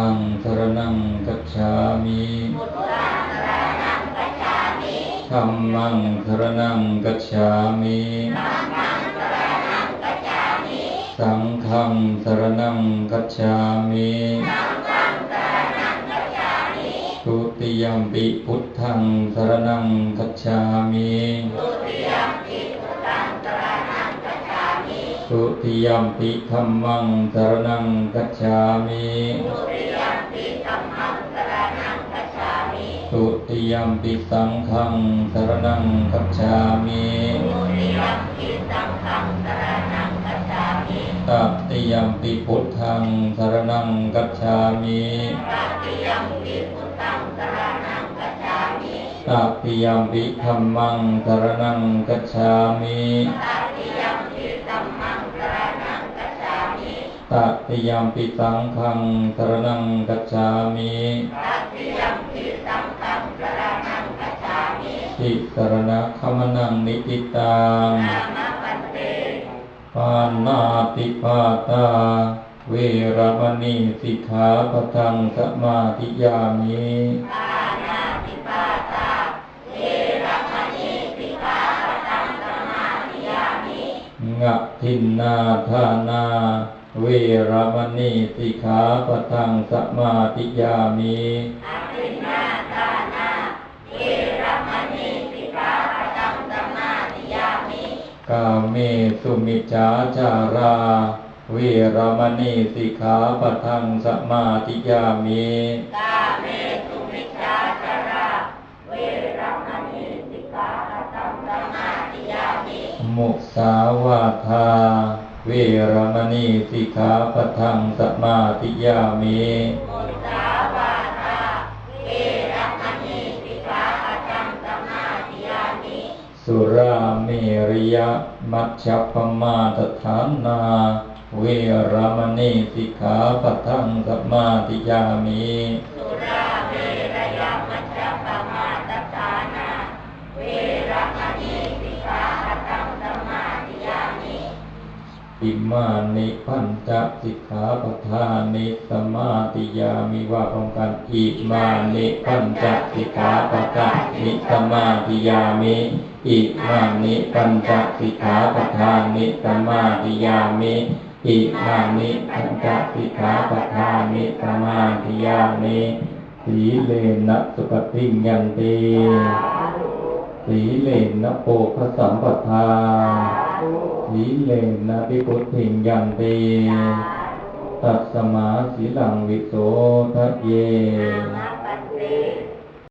ทังสรณังกัจฉามิพุทธังสรณังกัจฉามิธัมมังสรณังกัจฉามิธัมมังสรณังกัจฉามิ สังฆังสรณังกัจฉามิสังฆังสรณังกัจฉามิทุติยมปิพุทธังสรณังกัจฉามิทุติยมปิพุทธังสรณังกัจฉามิทุติยมปิธัมมังสรณังกัจฉามิ ติยมปิสังฆังสรณังกัจฉามิทุติยมปิสังฆังสรณังกัจฉามิตัติยมปิพุทธังสรณังกัจฉามิตัติยมปิพุทธังสรณังกัจฉามิตัติยมปิธัมมังสรณังกัจฉามิตั ติยมปิสังฆังสรณังกัจฉามิตติยมปิสังฆังสรณังกัจฉามิติสรณะขมนังนิติตังนามปันเตปานาติปาตา เวรมณีสิกขาปทังสมาธิยามิปานาติปาตา เวรมณีสิกขาปทังสมาธิยามิงะทินนาทานา เวรมณีสิกขาปะทังสมาธิยามิอภินาทานาเวรมณีสิกขาปะทังสมาธิยามิกาเมสุมิจฉาจาราเวรมณีสิกขาปะทังสมาธิยามิกาเมสุมิจฉาจาราเวรมณีสิกขาปะทังสมาธิยามิ มุสาวาทา เวรมณีสิกขาปะทังสมาธิยามิมุสาวาทาเวรมณีสิกขาปะทังสมาธิยามิ สุราเมริยมัชฌัปปมาทฐานา เวรมณีสิกขาปะทังสมาธิยามิสุราเม อิมานิปัญจสิกขาปทานิสมาติยามิว่าพร้อมกันอิมานิปัญจสิกขาปทานิสมาติยามิอิมานิปัญจสิกขาปทานิสมาติยามิอิมานิปัญจสิกขาปทานิสมาติยามิสีเลนะสุปฏิญญันติ สีเลนะโปภสัมปทาสีเลนะพิพุทธิยันติตัสมาสีลังวิโสทะเยนะ